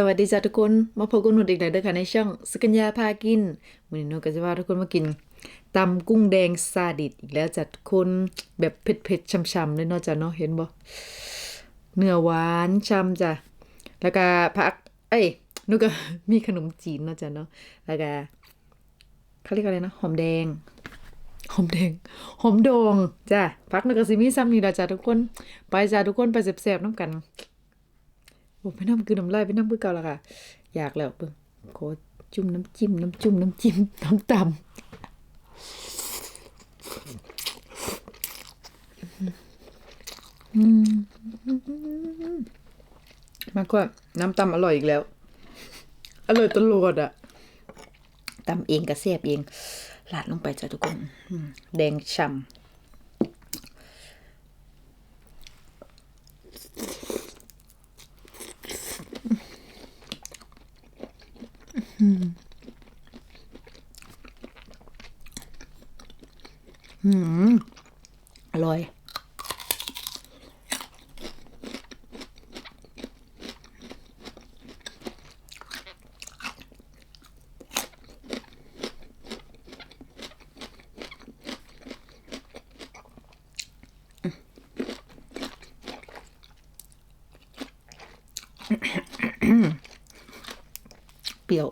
สวัสดีจ้าทุกคน มาพบกับหนูเด็กๆเด้อค่ะในช่องสกัญญาพากินวันนี้หนูก็จะว่าทุกคนมากินตำกุ้งแดงซาดิสอีกแล้วจ้ะทุกคนแบบเผ็ดๆช่ำๆเลยเนาะจ้ะเนาะเห็นบ่เนื้อหวานช่ำจ้ะแล้วก็ผัก เอ้ยหนูก็มีขนมจีนเนาะจ้ะเนาะแล้วก็เขาเรียกอะไรนะหอมแดงหอมแดงหอมดองจ้ะพักนึกก็สิมีซ้ำนี่ละจ้ะทุกคน ไปจ้ะทุกคนไปแซ่บๆน้ำกัน โอ้ไปน้ำคือน้ำลายไปน้ำคือเก่าและค่ะ อยากแล้วเบิ่งโคจุ่มน้ำจิ้มน้ำจุ่มน้ำจิ้มน้ำตำอืมมากกว่าน้ำตำอร่อยอีกแล้ว อร่อยตลอดอะตำเองก็แซ่บเองลาดลงไปจ้ะทุกคนอืมแดงฉ่ำ อืม อืม อร่อย เปรี้ยว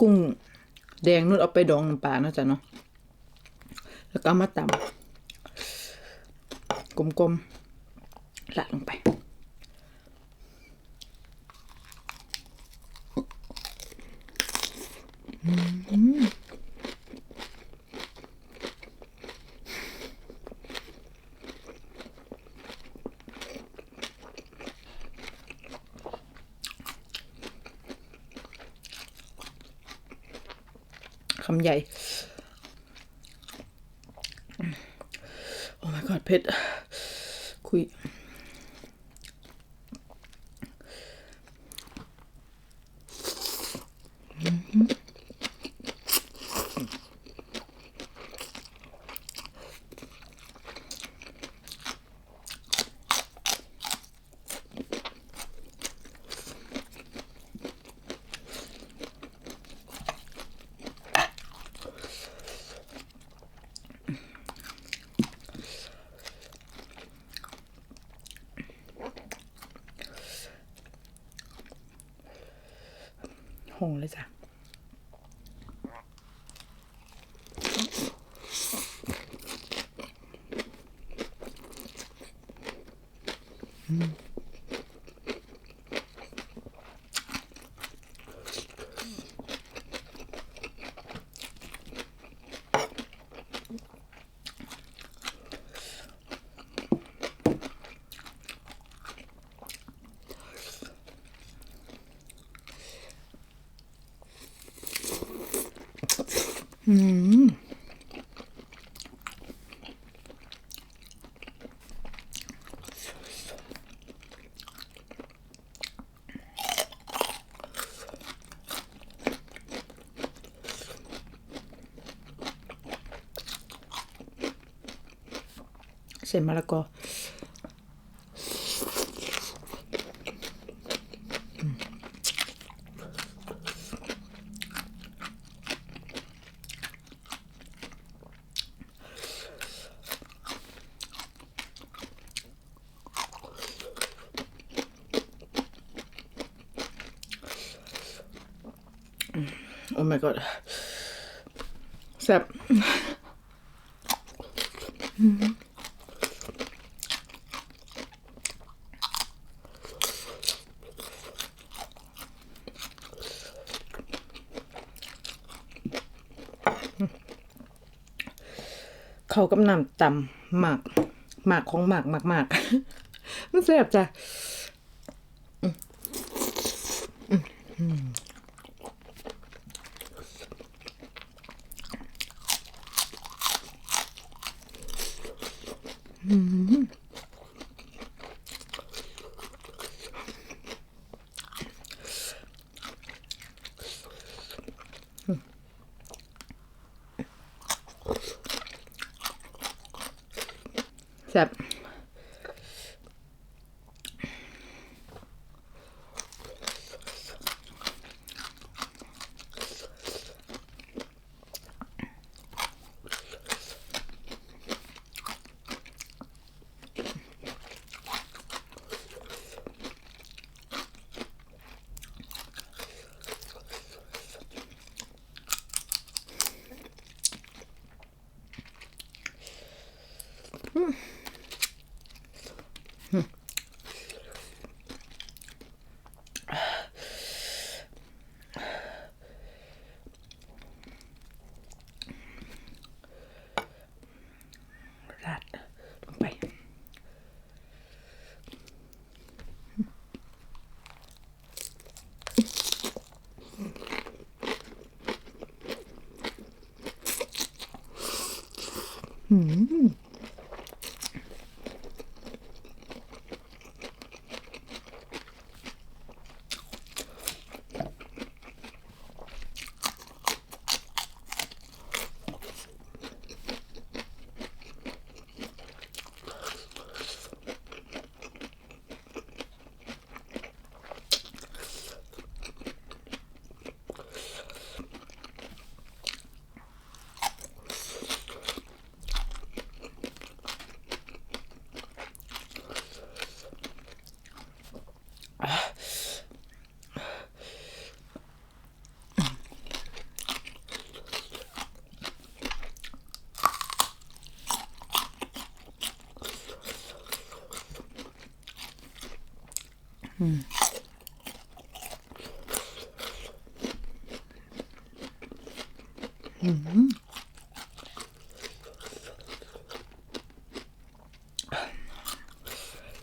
กุ้ง แดงนุ่นเอาไปดองน้ำปลาเนาะจ้ะเนาะแล้วก็มาตำกลมๆละลงไป คำใหญ่ โอ้ my god เผ็ดคุย งเลยจ้ะเส้นมะละ โอ้ my god แซ่บเขากำนำตำหมากหมากของหมากหมากหมากมันแซ่บจ้ะ อืม แซ่บ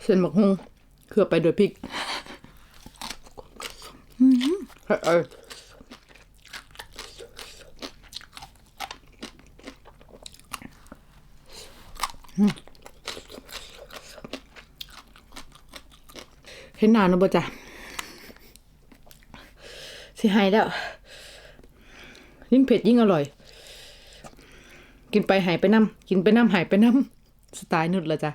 เส้นหมักฮุงเคลือบไปด้วยพริกอืมเอออืม ห็นหนาวนะบ่จ้ะสิให้แล้ว ยิ่งเผ็ดยิ่งอร่อย กินไปหายไปน้ำกินไปน้ำหายไปน้ำสไตล์นุดละจ้ะ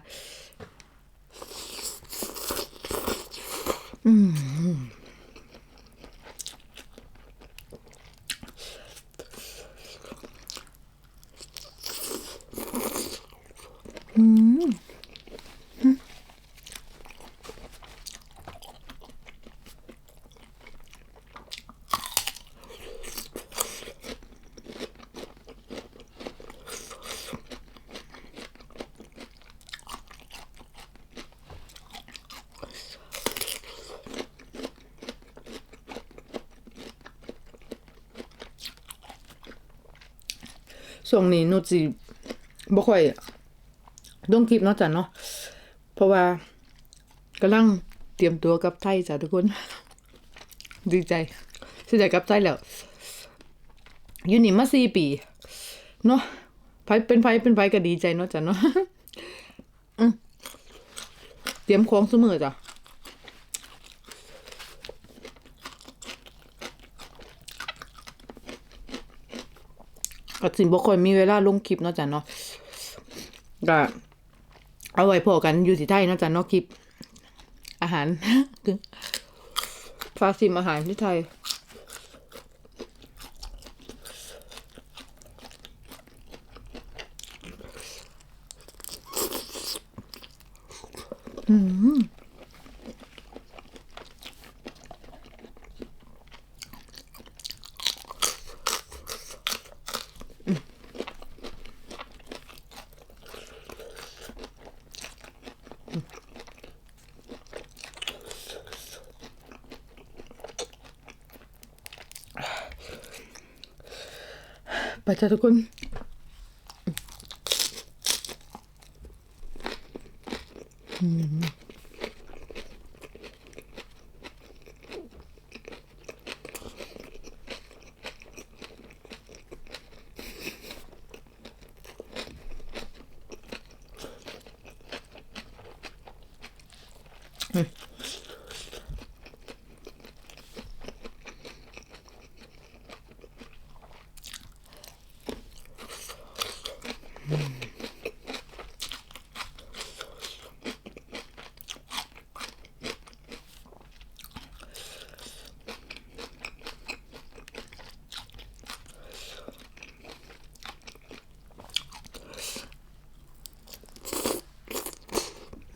ช่วงนี้นุชสิบ่ค่อยต้องคลิปเนาะจ้ะเนาะเพราะว่ากำลังเตรียมตัวกับไทยจ้ะทุกคน ดีใจสิได้กับไทยแล้วอยู่นี่มาสี่ปีเนาะไผเป็นไผเป็นไผก็ดีใจเนาะจ้ะเนาะเตรียมของเสมอจ้ะ ก็สิบ่ค่อยมีเวลาลงคลิปเนาะจ้ะเนาะก็เอาไว้พอกันอยู่ที่ไทยเนาะจ้ะเนาะคลิป อาหารฟาซิมอาหารที่ไทยไป จ้ะ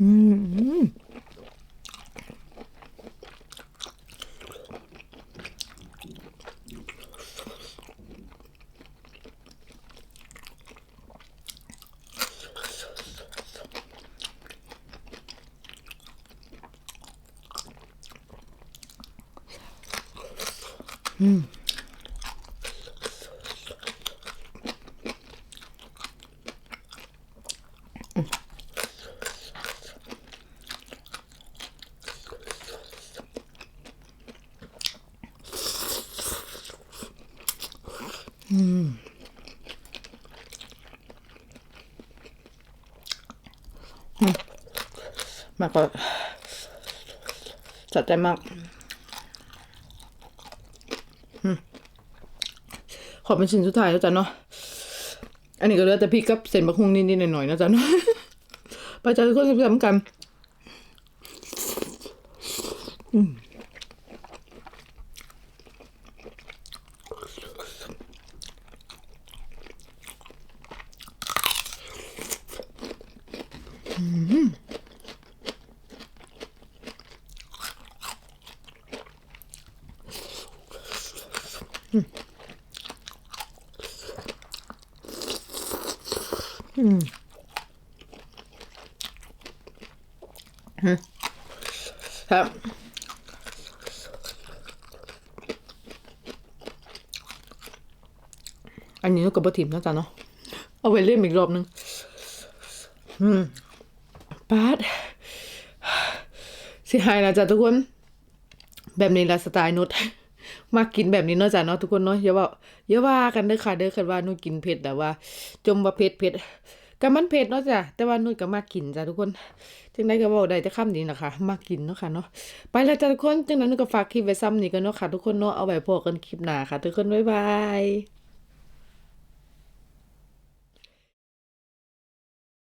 음. 음. คนมากก็จัดใจมากขอเป็นชิ้นสุดท้ายแล้วจ้ะเนาะ อันนี้ก็เหลือแต่พริกกับเส้นบะฮุงนิดๆหน่อยๆนะจ๊ะเนาะไปจ้ะทุกคนสำกัน ครับอันนี้ก็บะถิ่มนะจ๊ะเนาะเอาไว้เล่มอีกรอบนึงอืมปาดสิหายนะจ๊ะทุกคน แบบนี้ละสไตล์นุช มากินแบบนี้เนาะจ้ะเนาะทุกคนเนาะอย่าว่าอย่าว่ากันเด้อค่ะเด้อคันว่านุ่นกินเผ็ดแต่ว่า จมว่าเผ็ดเผ็ดก็มันเผ็ดเนาะจ้ะแต่ว่านุ่นก็มากินจ้ะทุกคนจังไดก็บอกได้แต่คำนี้นะคะมากินเนาะค่ะเนาะไปแล้วจ้ะทุกคนจังนั้นนุ่นก็ฝากคลิปไว้ซ้ำนี่กันเนาะค่ะทุกคนเนาะเอาไว้พอกันคลิปหน้าค่ะ ทุกคนบ๊ายบาย